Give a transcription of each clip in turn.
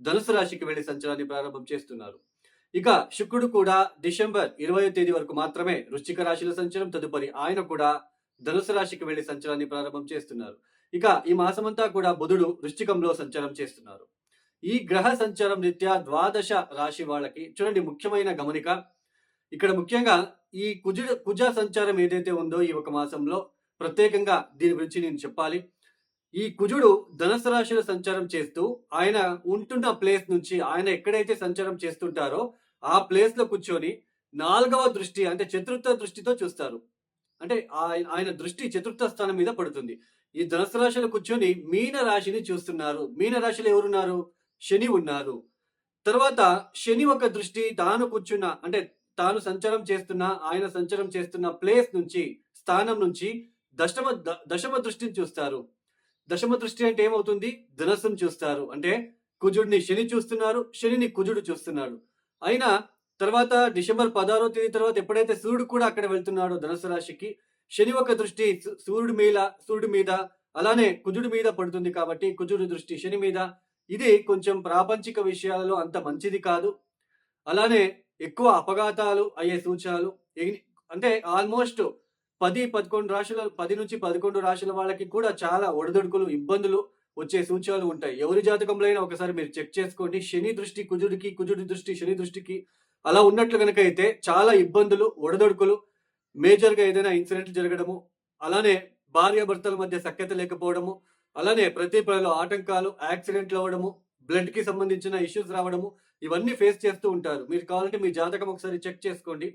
ధనుసు రాశికి వెళ్ళి సంచారాన్ని ప్రారంభం చేస్తున్నారు. ఇక శుక్రుడు కూడా డిసెంబర్ ఇరవై తేదీ వరకు మాత్రమే వృశ్చిక రాశిలో సంచారం తదుపరి ఆయన కూడా ధనుసు రాశికి వెళ్ళి సంచారాన్ని ప్రారంభం చేస్తున్నారు. ఇక ఈ మాసమంతా కూడా బుధుడు వృశ్చికంలో సంచారం చేస్తున్నారు. ఈ గ్రహ సంచారం రీత్యా ద్వాదశ రాశి వాళ్ళకి చూడండి ముఖ్యమైన గమనిక. ఇక్కడ ముఖ్యంగా ఈ కుజుడు కుజ సంచారం ఏదైతే ఉందో ఈ ఒక మాసంలో ప్రత్యేకంగా దీని గురించి నేను చెప్పాలి. ఈ కుజుడు ధనుసు రాశిలో సంచారం చేస్తూ ఆయన ఉంటున్న ప్లేస్ నుంచి ఆయన ఎక్కడైతే సంచారం చేస్తుంటారో ఆ ప్లేస్లో కూర్చొని నాలుగవ దృష్టి అంటే చతుర్థ దృష్టితో చూస్తారు. అంటే ఆయన ఆయన దృష్టి చతుర్థ స్థానం మీద పడుతుంది. ఈ ధనుసు రాశిలో కూర్చొని మీన రాశిని చూస్తున్నారు. మీన రాశిలో ఎవరున్నారు? శని ఉన్నారు. తర్వాత శని ఒక దృష్టి తాను కూర్చున్న అంటే తాను సంచారం చేస్తున్న ఆయన సంచారం చేస్తున్న ప్లేస్ నుంచి స్థానం నుంచి దశమ ద- దశమ దృష్టిని చూస్తారు. దశమ దృష్టి అంటే ఏమవుతుంది? ధనస్సును చూస్తారు. అంటే కుజుడిని శని చూస్తున్నారు శనిని కుజుడు చూస్తున్నాడు. అయినా తర్వాత డిసెంబర్ పదహారో తేదీ తర్వాత ఎప్పుడైతే సూర్యుడు కూడా అక్కడ వెళ్తున్నాడో ధనుసు రాశికి శని ఒక దృష్టి సూర్యుడి మీద సూర్యుడి మీద అలానే కుజుడి మీద పడుతుంది కాబట్టి కుజుడి దృష్టి శని మీద. ఇది కొంచెం ప్రాపంచిక విషయాలలో అంత మంచిది కాదు. అలానే ఎక్కువ అపఘాతాలు అయ్యే సూచనలు అంటే ఆల్మోస్ట్ పది పదకొండు రాశుల పది నుంచి పదకొండు రాశుల వాళ్ళకి కూడా చాలా ఒడిదుడుకులు ఇబ్బందులు వచ్చే సూచనలు ఉంటాయి. ఎవరి జాతకంలో అయినా ఒకసారి మీరు చెక్ చేసుకోండి. శని దృష్టి కుజుడికి కుజుడి దృష్టి శని దృష్టికి అలా ఉన్నట్లు కనుక అయితే చాలా ఇబ్బందులు ఒడదొడుకులు మేజర్గా ఏదైనా ఇన్సిడెంట్ జరగడము అలానే భార్యాభర్తల మధ్య సఖ్యత లేకపోవడము అలానే ప్రతి పనిలో ఆటంకాలు యాక్సిడెంట్లు అవ్వడము బ్లడ్కి సంబంధించిన ఇష్యూస్ రావడము ఇవన్నీ ఫేస్ చేస్తూ ఉంటారు. మీరు కావాలంటే మీ జాతకం ఒకసారి చెక్ చేసుకోండి.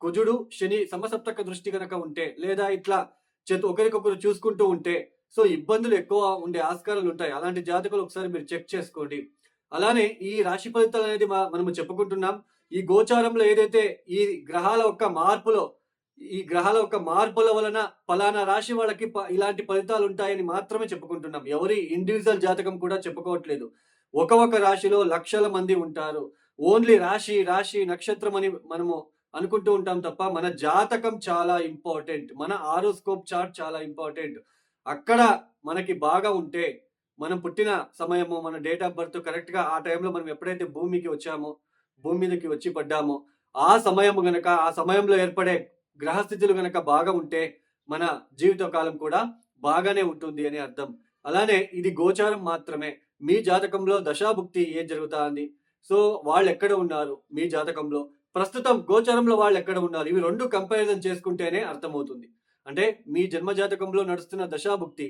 కుజుడు శని సమసప్తక దృష్టి కనుక ఉంటే లేదా ఇట్లా చేతు ఒకరికొకరు చూసుకుంటూ ఉంటే సో ఇబ్బందులు ఎక్కువ ఉండే ఆస్కారాలు ఉంటాయి. అలాంటి జాతకులు ఒకసారి మీరు చెక్ చేసుకోండి. అలానే ఈ రాశి ఫలితాలు అనేది మా- మనము చెప్పుకుంటున్నాం. ఈ గోచారంలో ఏదైతే ఈ గ్రహాల యొక్క మార్పులో ఈ గ్రహాల యొక్క మార్పుల వలన ఫలానా రాశి వాళ్ళకి ప- ఇలాంటి ఫలితాలు ఉంటాయని మాత్రమే చెప్పుకుంటున్నాం. ఎవరి ఇండివిజువల్ జాతకం కూడా చెప్పుకోవట్లేదు. ఒక ఒక రాశిలో లక్షల మంది ఉంటారు. ఓన్లీ రాశి రాశి నక్షత్రం అని మనము అనుకుంటూ ఉంటాం తప్ప మన జాతకం చాలా ఇంపార్టెంట్. మన ఆరోస్కోప్ చార్ట్ చాలా ఇంపార్టెంట్. అక్కడ మనకి బాగా ఉంటే మనం పుట్టిన సమయము మన డేట్ ఆఫ్ బర్త్ కరెక్ట్గా ఆ టైంలో మనం ఎప్పుడైతే భూమికి వచ్చామో భూమి మీదకి వచ్చి పడ్డామో ఆ సమయం గనక ఆ సమయంలో ఏర్పడే గ్రహస్థితులు గనక బాగా ఉంటే మన జీవితకాలం కూడా బాగానే ఉంటుంది అని అర్థం. అలానే ఇది గోచారం మాత్రమే. మీ జాతకంలో దశాభుక్తి ఏం జరుగుతా ఉంది సో వాళ్ళు ఎక్కడ ఉన్నారు మీ జాతకంలో? ప్రస్తుతం గోచరంలో వాళ్ళు ఎక్కడ ఉన్నారు? ఇవి రెండు కంపారిజన్ చేసుకుంటేనే అర్థమవుతుంది. అంటే మీ జన్మ జాతకంలో నడుస్తున్న దశాభుక్తి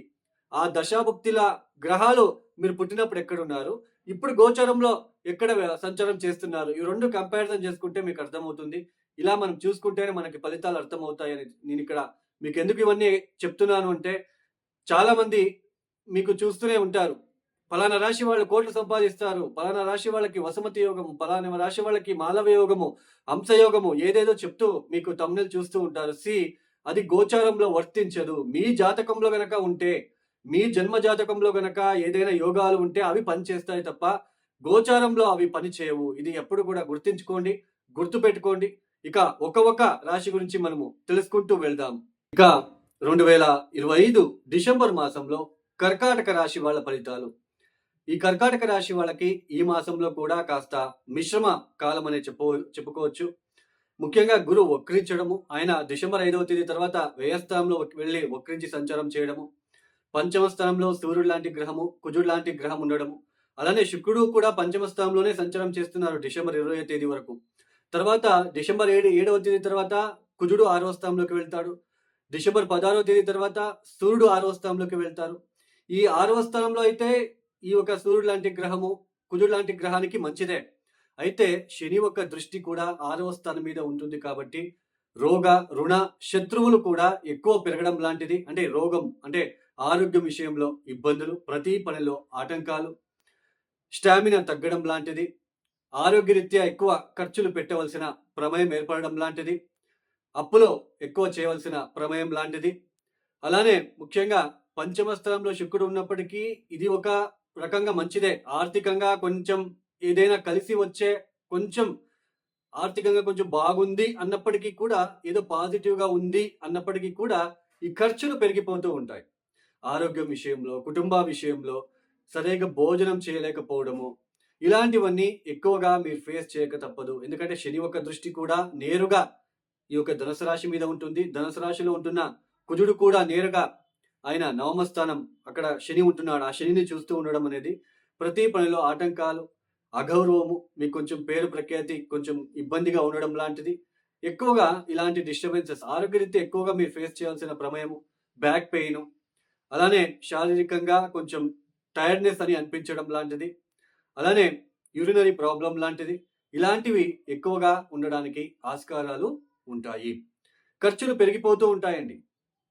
ఆ దశాభుక్తిల గ్రహాలు మీరు పుట్టినప్పుడు ఎక్కడ ఉన్నారు ఇప్పుడు గోచరంలో ఎక్కడ సంచారం చేస్తున్నారు? ఈ రెండు కంపారిజన్ చేసుకుంటే మీకు అర్థమవుతుంది. ఇలా మనం చూసుకుంటేనే మనకి ఫలితాలు అర్థమవుతాయని నేను ఇక్కడ మీకు ఎందుకు ఇవన్నీ చెప్తున్నాను అంటే చాలామంది మీకు చూస్తూనే ఉంటారు. ఫలానా రాశి వాళ్ళు కోట్లు సంపాదిస్తారు. ఫలానా రాశి వాళ్ళకి వసమతి యోగము ఫలానా రాశి వాళ్ళకి మాలవ యోగము హంసయోగము ఏదేదో చెప్తూ మీకు తమ్ముళ్ళు చూస్తూ ఉంటారు. సి అది గోచారంలో వర్తించదు. మీ జాతకంలో గనక ఉంటే మీ జన్మ జాతకంలో గనక ఏదైనా యోగాలు ఉంటే అవి పనిచేస్తాయి తప్ప గోచారంలో అవి పని చేయవు ఇది ఎప్పుడు కూడా గుర్తించుకోండి గుర్తు పెట్టుకోండి ఇక ఒక ఒక రాశి గురించి మనము తెలుసుకుంటూ వెళ్దాం. ఇక రెండు వేల ఇరవై ఐదు డిసెంబర్ మాసంలో కర్కాటక రాశి వాళ్ళ ఫలితాలు. ఈ కర్కాటక రాశి వాళ్ళకి ఈ మాసంలో కూడా కాస్త మిశ్రమ కాలం అనే చెప్పు చెప్పుకోవచ్చు. ముఖ్యంగా గురు వక్రించడము ఆయన డిసెంబర్ ఐదవ తేదీ తర్వాత వ్యయస్థానంలో వెళ్ళి వక్రించి సంచారం చేయడము పంచమ స్థానంలో సూర్యుడు లాంటి గ్రహము కుజుడు లాంటి గ్రహం ఉండడము. అలానే శుక్రుడు కూడా పంచమ స్థానంలోనే సంచారం చేస్తున్నారు డిసెంబర్ ఇరవై తేదీ వరకు. తర్వాత డిసెంబర్ ఏడు ఏడవ తేదీ తర్వాత కుజుడు ఆరవ స్థానంలోకి వెళ్తాడు. డిసెంబర్ పదహారవ తేదీ తర్వాత సూర్యుడు ఆరవ స్థానంలోకి వెళ్తారు. ఈ ఆరవ స్థానంలో అయితే ఈ ఒక సూర్యుడు లాంటి గ్రహము కుజుడు లాంటి గ్రహానికి మంచిదే. అయితే శని యొక్క దృష్టి కూడా ఆరవ స్థానం మీద ఉంటుంది కాబట్టి రోగ రుణ శత్రువులు కూడా ఎక్కువ పెరగడం లాంటిది. అంటే రోగం అంటే ఆరోగ్యం విషయంలో ఇబ్బందులు ప్రతి పనిలో ఆటంకాలు స్టామినా తగ్గడం లాంటిది ఆరోగ్యరీత్యా ఎక్కువ ఖర్చులు పెట్టవలసిన ప్రమేయం ఏర్పడడం లాంటిది అప్పులో ఎక్కువ చేయవలసిన ప్రమేయం లాంటిది. అలానే ముఖ్యంగా పంచమ స్థలంలో శుక్రుడు ఉన్నప్పటికీ ఇది ఒక రకంగా మంచిదే. ఆర్థికంగా కొంచెం ఏదైనా కలిసి వచ్చే కొంచెం ఆర్థికంగా కొంచెం బాగుంది అన్నప్పటికీ కూడా ఏదో పాజిటివ్గా ఉంది అన్నప్పటికీ కూడా ఈ ఖర్చులు పెరిగిపోతూ ఉంటాయి. ఆరోగ్యం విషయంలో కుటుంబ విషయంలో సరిగా భోజనం చేయలేకపోవడము ఇలాంటివన్నీ ఎక్కువగా మీరు ఫేస్ చేయక తప్పదు. ఎందుకంటే శని యొక్క దృష్టి కూడా నేరుగా ఈ యొక్క ధనుసు రాశి మీద ఉంటుంది. ధనుసు రాశిలో ఉంటున్న కుజుడు కూడా నేరుగా ఆయన నవమ స్థానం అక్కడ శని ఉంటున్నాడు. ఆ శనిని చూస్తూ ఉండడం అనేది ప్రతి పనిలో ఆటంకాలు అగౌరవము మీకు కొంచెం పేరు ప్రఖ్యాతి కొంచెం ఇబ్బందిగా ఉండడం లాంటిది. ఎక్కువగా ఇలాంటి డిస్టర్బెన్సెస్ ఆరోగ్యరీత్యా ఎక్కువగా మీరు ఫేస్ చేయాల్సిన ప్రమేయము బ్యాక్ పెయిన్ అలానే శారీరకంగా కొంచెం టైర్డ్నెస్ అని అనిపించడం లాంటిది. అలానే యూరినరీ ప్రాబ్లం లాంటిది. ఇలాంటివి ఎక్కువగా ఉండడానికి ఆస్కారాలు ఉంటాయి. ఖర్చులు పెరిగిపోతూ ఉంటాయండి.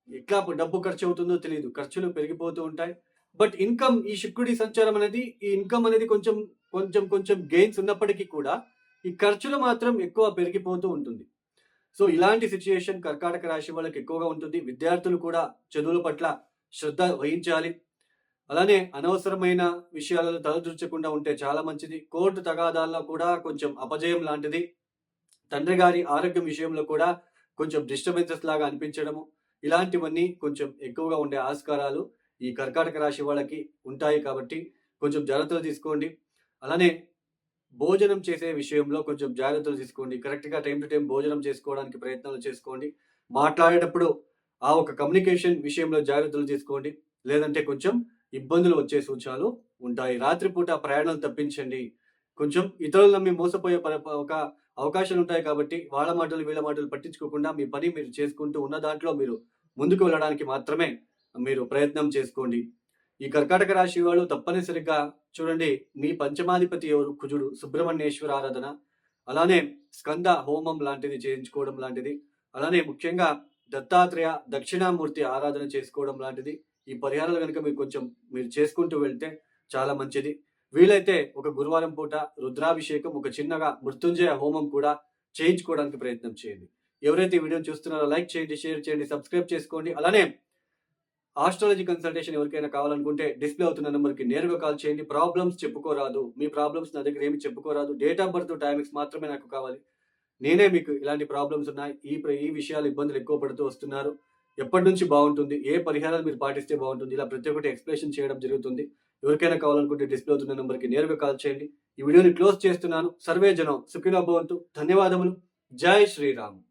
ఎట్లా డబ్బు ఖర్చు అవుతుందో తెలియదు ఖర్చులు పెరిగిపోతూ ఉంటాయి. బట్ ఇన్కమ్ ఈ శుక్రుడి సంచారం అనేది ఈ ఇన్కమ్ అనేది కొంచెం కొంచెం కొంచెం గెయిన్స్ ఉన్నప్పటికీ కూడా ఈ ఖర్చులు మాత్రం ఎక్కువ పెరిగిపోతూ ఉంటుంది. సో ఇలాంటి సిచ్యుయేషన్ కర్కాటక రాశి వాళ్ళకి ఎక్కువగా ఉంటుంది. విద్యార్థులు కూడా చదువుల పట్ల శ్రద్ధ వహించాలి. అలానే అనవసరమైన విషయాలలో తలదూర్చకుండా ఉంటే చాలా మంచిది. కోర్టు తగాదాల్లో కూడా కొంచెం అపజయం లాంటిది. తండ్రి గారి ఆరోగ్యం విషయంలో కూడా కొంచెం డిస్టర్బెన్సెస్ లాగా అనిపించడము. ఇలాంటివన్నీ కొంచెం ఎక్కువగా ఉండే ఆస్కారాలు ఈ కర్కాటక రాశి వాళ్ళకి ఉంటాయి కాబట్టి కొంచెం జాగ్రత్తలు తీసుకోండి. అలానే భోజనం చేసే విషయంలో కొంచెం జాగ్రత్తలు తీసుకోండి. కరెక్ట్గా టైం టు టైం భోజనం చేసుకోవడానికి ప్రయత్నాలు చేసుకోండి. మాట్లాడేటప్పుడు ఆ ఒక కమ్యూనికేషన్ విషయంలో జాగ్రత్తలు తీసుకోండి. లేదంటే కొంచెం ఇబ్బందులు వచ్చే సూచనలు ఉంటాయి. రాత్రిపూట ప్రయాణాలు తప్పించండి. కొంచెం ఇతరులు నమ్మి మోసపోయే ఒక అవకాశాలు ఉంటాయి కాబట్టి వాళ్ళ మాటలు వీళ్ళ మాటలు పట్టించుకోకుండా మీ పని మీరు చేసుకుంటూ ఉన్న దాంట్లో మీరు ముందుకు వెళ్ళడానికి మాత్రమే మీరు ప్రయత్నం చేసుకోండి. ఈ కర్కాటక రాశి వాళ్ళు తప్పనిసరిగా చూడండి మీ పంచమాధిపతి ఎవరు? కుజుడు సుబ్రహ్మణ్యేశ్వర ఆరాధన అలానే స్కంద హోమం లాంటిది చేయించుకోవడం లాంటిది అలానే ముఖ్యంగా దత్తాత్రేయ దక్షిణామూర్తి ఆరాధన చేసుకోవడం లాంటిది. ఈ పరిహారాలు కనుక మీరు కొంచెం మీరు చేసుకుంటూ వెళ్తే చాలా మంచిది. వీలైతే ఒక గురువారం పూట రుద్రాభిషేకం ఒక చిన్నగా మృత్యుంజయ హోమం కూడా చేయించుకోవడానికి ప్రయత్నం చేయండి. ఎవరైతే ఈ వీడియో చూస్తున్నారో లైక్ చేయండి షేర్ చేయండి సబ్స్క్రైబ్ చేసుకోండి. అలానే ఆస్ట్రాలజీ కన్సల్టేషన్ ఎవరికైనా కావాలనుకుంటే డిస్ప్లే అవుతున్న నెంబర్కి నేరుగా కాల్ చేయండి. ప్రాబ్లమ్స్ చెప్పుకోరాదు. మీ ప్రాబ్లమ్స్ నా దగ్గర ఏమి చెప్పుకోరాదు. డేట్ ఆఫ్ బర్త్ టైమింగ్స్ మాత్రమే నాకు కావాలి. నేనే మీకు ఇలాంటి ప్రాబ్లమ్స్ ఉన్నాయి. ఈ ఈ విషయాలు ఇబ్బందులు ఎక్కువ పడుతూ వస్తున్నారు. ఎప్పటి నుంచి బాగుంటుంది? ఏ పరిహారాలు మీరు పాటిస్తే బాగుంటుంది? ఇలా ప్రతి ఒక్కటి ఎక్స్ప్లెనేషన్ చేయడం జరుగుతుంది. ఎవరికైనా కావాలనుకుంటే డిస్ప్లే అవుతున్న నెంబర్కి నేరుగా కాల్ చేయండి. ఈ వీడియోని క్లోజ్ చేస్తున్నాను. సర్వే జనం సుఖినో భవంతు. ధన్యవాదములు. జై శ్రీరామ్.